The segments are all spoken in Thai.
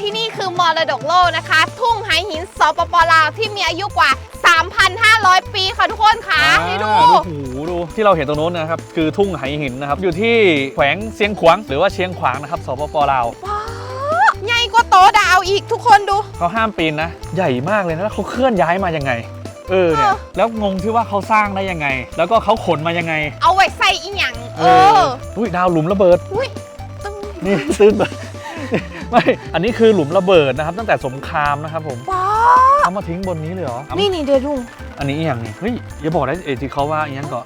ที่นี่คือมรดกโลกนะคะ ทุ่งไหหินสปปลาวที่มีอายุกว่า 3,500 ปีค่ะทุกคนค่ะให้ดู อ่าดูหูดูที่เราเห็นตรงโน้นนะครับ คือทุ่งไหหินนะครับ อยู่ที่แขวงเชียงขวางหรือว่าเชียงขวางนะครับสปปลาวว้าวใหญ่กว่าโตะดาวอีกทุกคนดู เขาห้ามปีนนะ ใหญ่มากเลยนะแล้วเขาเคลื่อนย้ายมายังไง เออเนี่ยเออ แล้วงงที่ว่าเขาสร้างได้ยังไง แล้วก็เขาขนมายังไงเอาไว้ใส่อีหยังเออ อุ้ยดาวหลุมระเบิด อุ้ยตึ้งนี่ ตื้นไป ไม่ อันนี้คือหลุมระเบิดนะครับ ตั้งแต่สงครามนะครับผมว้าวเอามาทิ้งบนนี้เลยเหรอนี่นี่เดี๋ยวดูอันนี้อหย่างนี้เฮ้ยอย่าบอกนะเอที่เขาว่าอย่างนั้นก็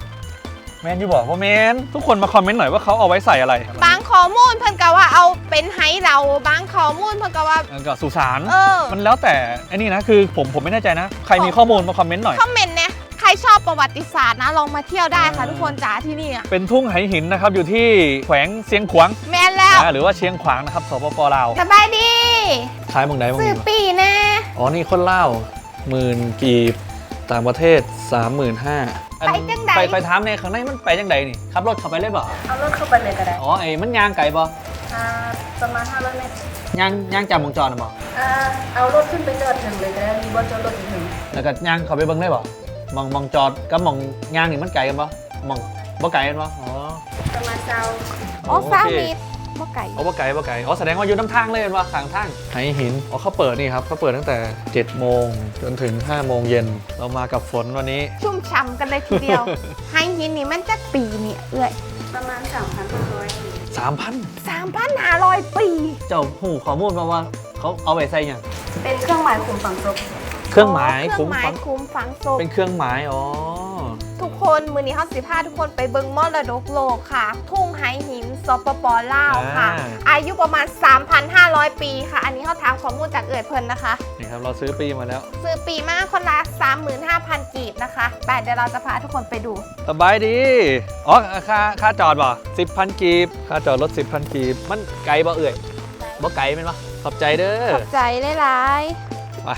แมนอยู่บอกว่าแมนทุกคนมาคอมเมนต์หน่อยว่าเขาเอาไว้ใส่อะไรบางข้อมูลเพิ่นก็ว่าเอาเป็นไฮเราบางข้อมูลเพิ่นก็ว่า แล้วก็สุสานเออ มันแล้วแต่ไอ้นี่นะคือผมผมไม่แน่ใจนะ ใครมีข้อมูลมาคอมเมนต์หน่อย คอมเมนต์เนี่ยใค รชอบประวัติศาสตร์นะลองมาเที่ยวได้ค่ะอ่าทุกคนจ๋าที่นี่อะเป็นทุ่งไหหินนะครับอยู่ที่แขวงเชียงขวางแมนแล้วนะหรือว่าเชียงขวางนะครับสปปลาวสบายดีคล้ายเมืองใดเมืองสื่อนี้ปีแน่อ๋อนี่คนเล่าหมื่นกีบต่างประเทศ 35,000ไปจังใดไปไปถามในข้างในมันไปจังใดนี่ขับรถเข้าไปเลยบ่เอารถเข้าไปเลยก็ได้อ๋อไอ้มันยางไก่บ่อ่าประมาณ500เมตรยางยางจากวงจรน่ะบ่อ่าเอารถขึ้นไปจอดถึงเลยก็ได้มีบนจอดรถอีกหนึ่งแล้วก็ยางเข้าไปเบิ่งได้บ่ มองมองจอดกับมองยางนี่มันไกลกันบ่มองบ่ไกลกันบ่อ๋อ ประมาณเช้าอ๋อโอเค ซามิดบ่ไก่อ๋อบ่ไกลบ่ไกลอ๋อแสดงว่าอยู่น้ำทางเลยเห็นบ่ข้างทางไหหินอ๋อเขาเปิดนี่ครับเขาเปิดตั้งแต่7โมงจนถึง5โมงเย็นเรามากับฝนวันนี้ ชุ่มฉ่ำกันเลยทีเดียว ไฮหินนี่มันจะปีเนี่ยเอ้ยประมาณ3,500 3,000 3,500 ปี เจ้าหูข้อมูลมาว่าเขาเอาไว้ใส่หยังเป็นเครื่องหมายคุมฝังศพ เครื่องหมายเครื่คุ้องมหมายฟังคุ้มฝังศพเป็นเครื่องหมายอ๋อ ทุกคนมือนี้เขาสิพาทุกคนไปเบิงมรดกโลกค่ะ ทุ่งไหหินสปปลาวค่ะอายุประมาณ 3,500 ปีค่ะ อันนี้เขาถามข้อมูลจากเอิดเพิ่นนะคะ นี่ครับเราซื้อปีมาแล้วซื้อปีมากคนละ 35,000 กีบนะคะแต่เดี๋ยวเราจะพาทุกคนไปดู สบายดีอ๋อค่าค่าจอดบ่สิบพันกีบค่าจอดรถสิบพันกีบมันไกลบ่เอ่ยบ่ไกลเป็นปะขอบใจเด้อขอบใจหลายไป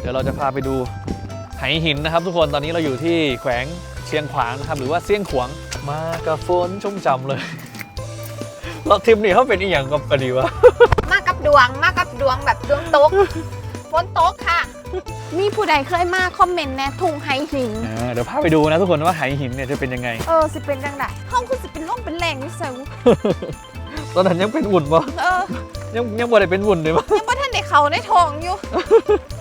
เดี๋ยวเราจะพาไปดูไหหินนะครับ ทุกคนตอนนี้เราอยู่ที่แขวงเชียงขวางนะครับหรือว่าเสี่ยงขวางมากับฝนชุ่มจำเลย เราทีมนี้เขาเป็นอีหยังกับกันดีวะๆมากับดวงมากับดวงแบบดวงตกฝนตกค่ะ มีผู้ใดเคยมาคอมเมนต์แนะทุ่งไหหิน อ่าเดี๋ยวพาไปดูนะทุกคนว่าไหหินเนี่ยจะเป็นยังไง เออสิเป็นจังไดห้องคือสิเป็นร่มเป็นแรงนี่เซล ตอนนั้นยังเป็นวุ่นปะเออ ยังยังบ่ได้เป็นวุ่นเลยปะยังว่าท่านในเขาในทองอยู่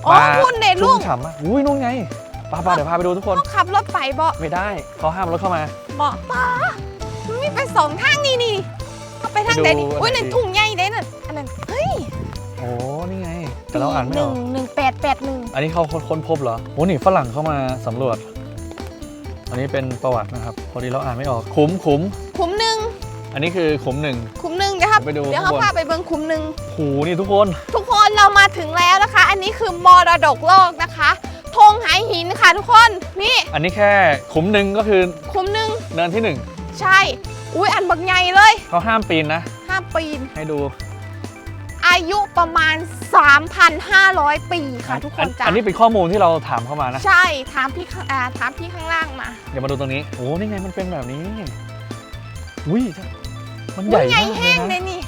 อ๋อมาคุณเดลุชุ่งมฉ่ำอะอุ้ยนู่นไงป้าป้าเดี๋ยวพาไปดูทุกคนต้องขับรถไปบ่ไม่ได้เขาห้ามรถเข้ามาบ่ป้ามันมีไปสองทางนี่นี่เขาไปทางใดนี่ไปดูอุ้ยอันไหนนั่นดีทุ่งใหญ่เด้นั่นอันนั้นเฮ้ยโอ้นี่ไงแต่เราอ่านไม่หอนึ่องกหนึ่งแปดแปดหนึ่งอันนี้เขาค้นค้นพบเหรอโอ้นี่ฝรั่งเข้ามาสำรวจ อันนี้เป็นประวัตินะครับ พอดีเราอ่านไม่ออก ขุมขุมคุ้มหนึ่งอันนี้คือขุมหนึ่งคุ้มหนึ่งเดี๋ยวครับ ไปดูเดี๋ยวเขาข้างบนพาไปเบิ่งคุ้มหนึ่งหูนี่ทุกคน ทุกคนเรามาถึงแล้วนะคะ อันนี้คือมรดกโลกนะคะธงไหหินค่ะทุกคนนี่ อันนี้แค่ขุมหนึ่งก็คือคุ้มหนึ่งเนินที่หนึ่งใช่ อุ้ยอันบักใหญ่เลยเขาห้ามปีนนะ ห้ามปีนให้ดู อายุประมาณ 3,500 ปีค่ะทุกคนจ้ะอันนี้เป็นข้อมูลที่เราถามเข้ามานะ ใช่ถามพี่ข้างอ่าถามพี่ข้างล่างมา เดี๋ยวมาดูตรงนี้ โอ้นี่ไงมันเป็นแบบนี้อุ้ย มันใหอุ้ญ่ยใหญ่มากเลแห้ยงเลนะยนี่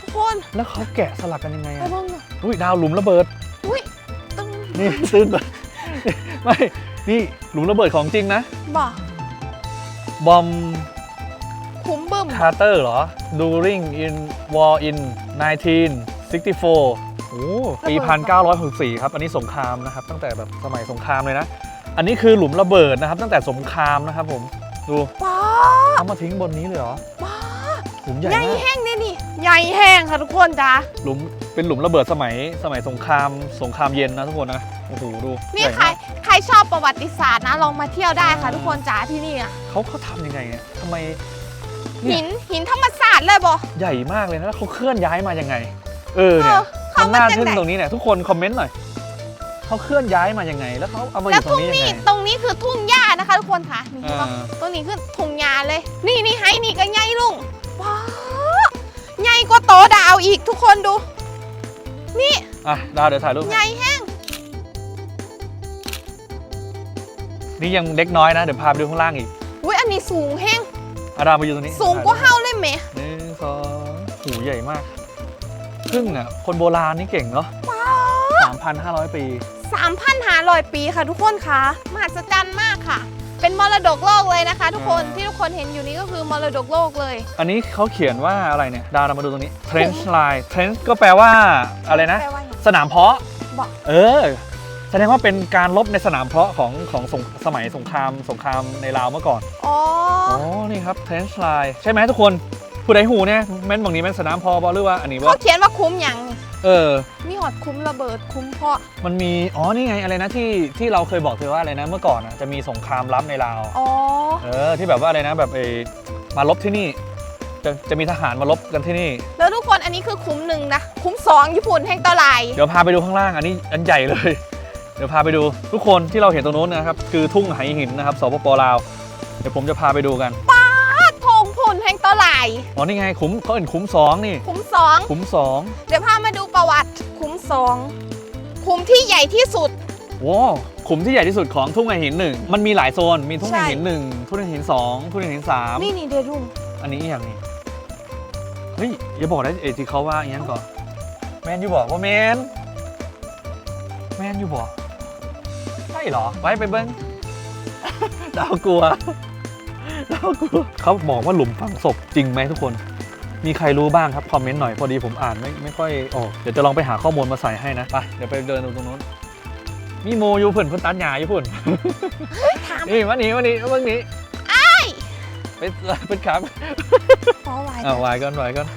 ทุกคนแล้วเขาแกะสลักกันยังไงไปอะเบ้างหน่อยอุ้ยดาวหลุมระเบิด อุ้ยตึ้งนี่ตื้นไปไม่ นี่หลุมระเบิดของจริงนะบอกบอมคุ้มบึ้มคาร์เตอร์เหรอ during in war in 1964 โอ้ปี 1964 ครับ อันนี้สงครามนะครับ ตั้งแต่แบบสมัยสงครามเลยนะ อันนี้คือหลุมระเบิดนะครับ ตั้งแต่สงครามนะครับผม ดูป้าเอามาทิ้งบนนี้เลยเหรอ ป้า หลุมใหญ่ใหญ่มากแห้งเลยนี่ใหญ่แห้งค่ะทุกคนจ้าหลุมเป็นหลุมระเบิดสมัยสมัยสงครามสงครามเย็นนะทุกคนนะโอ้โหดูนี่ใหญ่ใครมากใครชอบประวัติศาสตร์นะลองมาเที่ยวได้ค่ะทุกคนจ้าที่นี่อะเขาเขาทำยังไงเนี่ยทำไมเนี่หิยนหินธรรมศาสตร์เลยบอใหญ่มากเลยนะแล้วเขาเคลื่อนย้ายมายังไง เออเนี่ยเออเขามันน่ามาจากทึ่งไหนตรงนี้เนี่ยทุกคนคอมเมนต์หน่อยเขาเคลื่อนย้ายมายังไง แล้วเขาเอามาอแล้วยู่ตรทุ่งงนี้ยังนี่ไงตรงนี้คือทุ่งหญ้านะคะ ทุกคนค่ะนี่เห็นปะอ่าตรงนี้คือทุ่งหญ้าเลย นี่นี่ไฮนี่ก็ใหญ่ลุง ว้าวใหญ่กว่าโตะดาวอีกทุกคนดู นี่อะดาวเดี๋ยวถ่ายรูปใหญ่แห้งนี่ยังเล็กน้อยนะ เดี๋ยวพาไปดูข้างล่างอีกอุ้ยอันนี้สูงแห้งอาดาวมาอยู่ตรงนี้สูงกว่าเฮาเลยไหมหนึ่งสองหูใหญ่มากพึ่งอะคนโบราณนี่เก่งเนาะ3,500 ปี 3,500 ปีค่ะทุกคนค่ะมหัศจรรย์มากค่ะ เป็นมรดกโลกเลยนะคะ ทุกคนอ่าที่ทุกคนเห็นอยู่นี้ก็คือมรดกโลกเลย อันนี้เขาเขียนว่าอะไรเนี่ย ดาวเรามาดูตรงนี้ trench line trench ก็แปลว่าอะไรนะ แปลว่าอย่างสนามเพาะ บอกเออ แสดงว่าเป็นการลบในสนามเพาะของของสงสมัยสงครามสงครามในลาวเมื่อก่อน อ๋ออ๋อ นี่ครับ trench line ใช่ไหมทุกคน ผู้ใดหูเนี่ยแม่นบางนี้แม่นสนามเพาะบอหรือว่าอันนี้เขาว่าเขียนว่าคุ้มอย่างนี่ เออ มีหอดคุ้มระเบิดคุ้มเพาะ มันมี อ๋อ นี่ไงอะไรนะที่ที่เราเคยบอกเธอว่าอะไรนะเมื่อก่อนอะจะมีสงครามลับในลาว อ๋อ เออ ที่แบบว่าอะไรนะแบบเออมาลบที่นี่ จะจะมีทหารมาลบกันที่นี่ แล้วทุกคนอันนี้คือคุ้มหนึ่งนะ คุ้มสองญี่ปุ่นแห่งตะไลเดี๋ยวพาไปดูข้างล่าง อันนี้อันใหญ่เลย เดี๋ยวพาไปดูทุกคนที่เราเห็นตรงนู้นนะครับ คือทุ่งไหหินนะครับสปปลาว เดี๋ยวผมจะพาไปดูกันป้าดทง พุ่นแห่งตะไลอ๋อนี่ไงคุ้มเขาเห็นคุ้มสองนี่ คุ้มสองคุ้มสองเดี๋ยวพามาดูประวัติคุ้มสองคุ้มที่ใหญ่ที่สุด ว้าวขุมที่ใหญ่ที่สุดของทุ่งไหหินหนึ่งมันมีหลายโซนมีทุ่งไหใช่หินหนึ่งทุ่งไหหินสองทุ่งไหหินสามนี่นี่เดรุมอันนี้อหย่างนี้เฮ้ยอย่าบอกนะเอที่เขาว่าอย่างนั้นก่อนแมนยูบอกว่าแมนแมนยูบอกใช่เหรอไว้ไปเบิ้ง ดาวกลัวดาวกลัวเขาบอกว่าหลุมฝังศพจริงไหมทุกคน มีใครรู้บ้างครับคอมเมนต์หน่อยพอดีผมอ่านไม่ไม่ค่อยออกเดี๋ยวจะลองไปหาข้อมูลมาใส่ให้นะไปเดี๋ยวไปเดินดูตรงนู้นมีโมอยู่เพื่อนเพื่อนตัดหญ้าอยู่เพื่อนถามนี่วันนี้วันนี้วันนี้ไอ้เป็นเป็นครับขอไว้เอาวายก่อนวายก่อน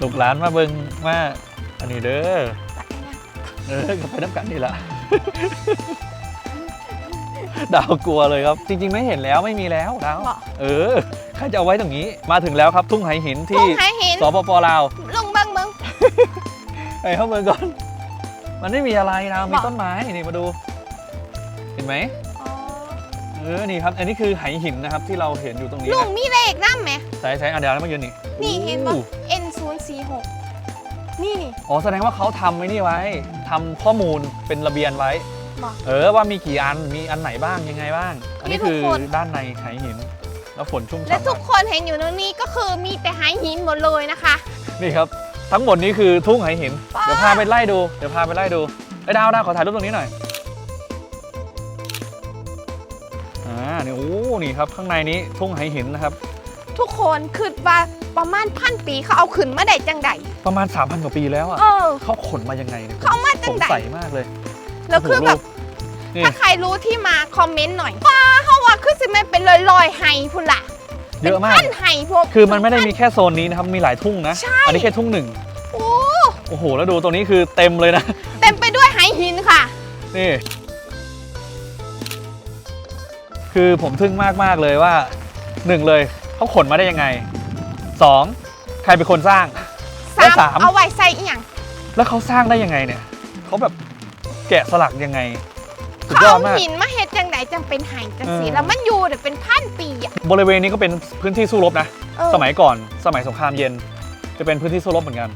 ลูกหลานมาเบิ่งมาอันนี้เด้อตัดให้นะเออก็ไปน้ำกันนี่แหละ ดาวกลัวเลยครับ จริง ๆ ไม่เห็นแล้วไม่มีแล้วดาวบอกเออใครจะเอาไว้ตรงนี้ มาถึงแล้วครับ ทุ่งไหหินทุ่ที่งหาหินสปปลาวลงเบิ้งเบิ้งไปเข้าเมืองก่อน มันไม่มีอะไรนะมีบอกต้นไม้นี่มาดู เห็นไหมอ๋อเออนี่ครับ อันนี้คือไหหินนะครับที่เราเห็นอยู่ตรงนี้ลุงนะมีเลขน้ำไหมใช้ใช้อันเดียวแล้วมายืนนี่นี่เห็นปะ อู้ N 0 4 6นี่นี่ อ๋อแสดงว่าเขาทำไว้นี่ไว้ทำข้อมูลเป็นระเบียนไว้ บอกเออว่ามีกี่อันมีอันไหนบ้างยังไงบ้าง อันนี้นี่ทุคืกอคนด้านในไหหิน แล้วฝนชุ่มและฉ่ำทุกคนเห็นอยู่ตรงนี้ก็คือมีแต่หายหินหมดเลยนะคะ นี่ครับทั้งหมดนี้คือทุ่งไหหินว้าเดี๋ยวพาไปไล่ดูเดี๋ยวพาไปไล่ดูไอ้ยดาวดาวขอถ่ายรูปตรงนี้หน่อยอ่านี่โอ้นี่ครับข้างในนี้ทุ่งไหหินนะครับ ทุกคนคือว่าประมาณพันปีเขาเอาขึ้นมาได้จังใดประมาณ3,000กว่าปีแล้วอะเออเขาขนมายังไงเนี่ยเขามาจัสงงใดสัยมากเลย แล้วคือแบบโอ้โหรูปนี่ถ้าใครรู้ที่มาคอมเมนต์หน่อยว้าเขาว่าคือสิมันเป็นลอยๆไฮพุ่นละเยอะมากพันไฮพวก คือมันไม่ได้มีแค่โซนนี้นะครับ มีหลายทุ่งนะ ใช่ อันนี้แค่ทุ่งหนึ่ง โอ้โอ้โห แล้วดูตรงนี้คือเต็มเลยนะ เต็มไปด้วยไฮหินค่ะ นี่ คือผมทึ่งมากมาก ๆ เลยว่าหนึ่งเลยเขาขนมาได้ยังไงสองใครเป็นคนสร้าง และสามเอาไว้ใส่อีหยังแล้วเขาสร้างได้ยังไงเนี่ยเขาแบบ แกะสลักยังไงสุดเขายอเอาดมากหินมาเฮ็ดจังไดจังเป็นไฮจังสีเออ แล้วมันอยู่เดี๋ยวเป็นพันปีอะบริเวณนี้ก็เป็นพื้นที่สู้รบนะ เออ สมัยก่อนสมัยสงครามเย็น จะเป็นพื้นที่สู้รบเหมือนกัน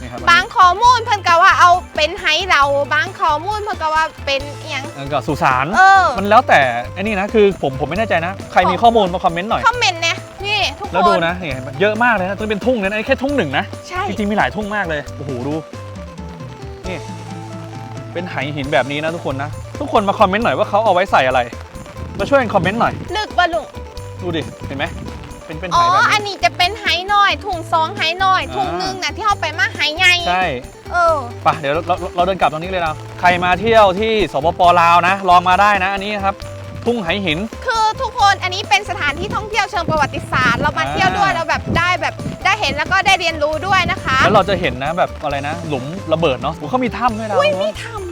นี่ครับบางข้อมูลเพิ่นก็ว่าเอาเป็นไฮเราบางข้อมูลเพิ่นก็ว่าเป็นอีหยังแล้วก็สุสานเออมันแล้วแต่อันนี้นะคือผมผมไม่แน่ใจนะ ใครมีข้อมูลมาคอมเมนต์หน่อย คอมเมนต์เนี่ยนี่ทุกคนแล้วดูนะนี่เห็นไหมเยอะมากเลยนะต้องเป็นทุ่งนะอันนี้แค่ทุ่งหนึ่งนะ ใช่จริงๆมีหลายทุ่งมากเลย โอ้โห ดู นี่ เป็นไหหินแบบนี้นะทุกคนนะ ทุกคนมาคอมเมนต์หน่อยว่าเขาเอาไว้ใส่อะไร มาช่วยกันคอมเมนต์หน่อย ลึกบ่ลุงดูดิ เห็นไหมเป็นเป็นไหอ๋อ แบบอันนี้ นี้จะเป็นไฮน้อย ถุงสองไฮน้อยอ่าถุงหนึงน่ะที่เอาไปมาไฮใหญ่ใช่ เออ ไปะเดี๋ยวเราเราเราเดินกลับตรงนี้เลยนะใครมาเที่ยวที่สปปลาวนะ ลองมาได้นะ อันนี้นะครับ ทุ่งไหหิน คือทุกคนอันนี้เป็นสถานที่ท่องเที่ยวเชิงประวัติศาสตร์ เรามาอ่า เที่ยวด้วยเราแบบได้แบบได้เห็นแล้วก็ได้เรียนรู้ด้วยนะคะแล้วเราจะเห็นนะแบบอะไรนะ หลุมระเบิดเนาะโอ้เขามีถ้ำด้วยนะอุ้ยมีทำซอยไหม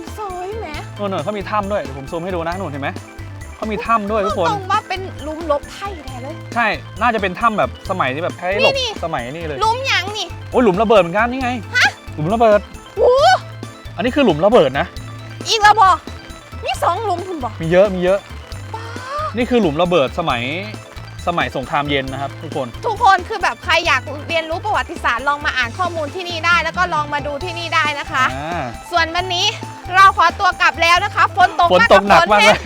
โน่นๆเขามีถ้ำด้วยเดี๋ยวผมซูมให้ดูนะนู่นเห็นไหมเขามีถ้ำด้วยทุกคน ตรงว่าเป็นหลุมลบไทยแท้เลย ใช่ น่าจะเป็นถ้ำแบบสมัยที่แบบใช้หลบนี่ สมัยนี่เลย หลุมหยังนี่ โอ้ยหลุมระเบิดเหมือนกันนี่ไง หลุมระเบิด โอ้อันนี้คือหลุมระเบิดนะ อีกแล้วบอมีสองหลุมคุณบอกมีเยอะ มีเยอะ นี่คือหลุมระเบิดสมัยสมัยสงครามเย็นนะครับทุกคน ทุกคนคือแบบใครอยากเรียนรู้ประวัติศาสตร์ลองมาอ่านข้อมูลที่นี่ได้ แล้วก็ลองมาดูที่นี่ได้นะคะ อ่า ส่วนวันนี้ เราขอตัวกลับแล้วนะคะฝนตกฝนตกหนักมากเลย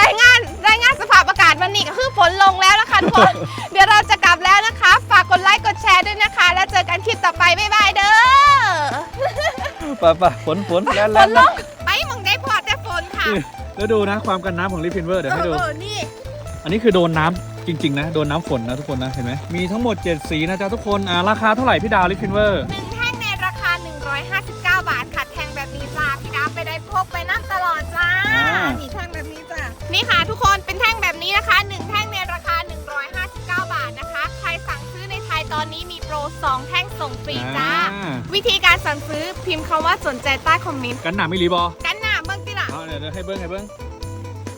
รายงานรายงานสภาพอากาศวันนี้ก็คือฝนลงแล้วนะคะทุกคนเดี๋ยวเราจะกลับแล้วนะคะ ฝากกดไลค์กดแชร์ด้วยนะคะ แล้วเจอกันคลิปต่อไปบ๊ายบายเด้อไปไปฝนฝนแล่นแล่นลงไปมึงได้พอแต่ฝนค่ะนี่แล้วดูนะความกันน้ำของลิฟฟินเวอร์เดี๋ยวให้ดูเออนี่อันนี้คือโดนน้ำจริง ๆ นะ โดนน้ำฝนนะทุกคนนะเห็นไหมมีทั้งหมด 7 สีนะจ๊ะทุกคนอ่าราคาเท่าไหร่พี่ดาวลิฟฟินเวอร์ นี้จ้านี่ค่ะทุกคนเป็นแท่งแบบนี้นะคะหนึ่งแท่งในราคา 159 บาทนะคะ ใครสั่งซื้อในไทยตอนนี้มีโปร 2 แท่งส่งฟรีจ้า อ่า วิธีการสั่งซื้อพิมพ์คำว่าสนใจใต้คอมเมนต์กันหนาไม่รีบอกันหนาเบิ้งติล่ะเอาเดี๋ยวเดี๋ยวให้เบิ้งให้เบิ้ง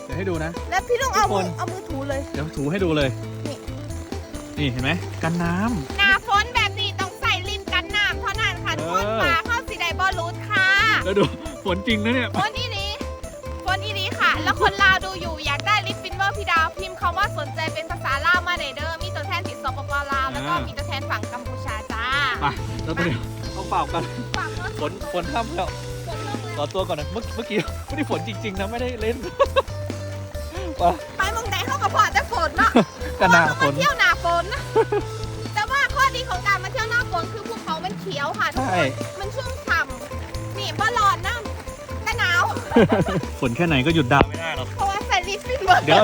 เดี๋ยวให้ดูนะ แล้วพี่ต้องเอาทุกคมือนเอามือถูเลย เดี๋ยวถูให้ดูเลย นี่ นี่เห็นไหมกันน้ำ หนาฝนแบบนี้ต้องใส่ลินกันน้ำเท่านั้นค่ะทุกคนเออฝาเข้าสีไดบอลลูดค่ะแล้วดู ฝนจริงนะเนี่ยฝนอีนี้ อยู่อยากได้ลิปฟินเวอร์พี่ดาวพิมพ์คำว่าสนใจเป็นภาษาลาวมาเด้อมีตัวแทนติดสปปลาวแล้วก็อ่ามีมีตัวแทนฝั่งกัมพูชาจ้าไปแล้วตัวเดียวต้องเปล่ากันฝั่งโน้นฝนฝนห้ามแล้วฝนลงขแล้อวตัวก่อนนะเมื่อเมื่อกี้ไม่ได้ฝนจริง ๆนะไม่ได้เล่นไปไปเมืองใดเข้ากับพอแต่ฝนเนาะกันหนาเพฝระว่เรมานเที่ยวหนาฝนนะแต่ว่าข้อดีของการมาเที่ยวหน้าฝนคือภูเขามันเขียวค่ะทุกใช่คนมันชุ่มฉ่ำนี่บ้าร้อนนะแต่หนาว ฝนแค่ไหนก็หยุดดาวไม่ได้ เดี๋ยว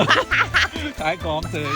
ขายของเสย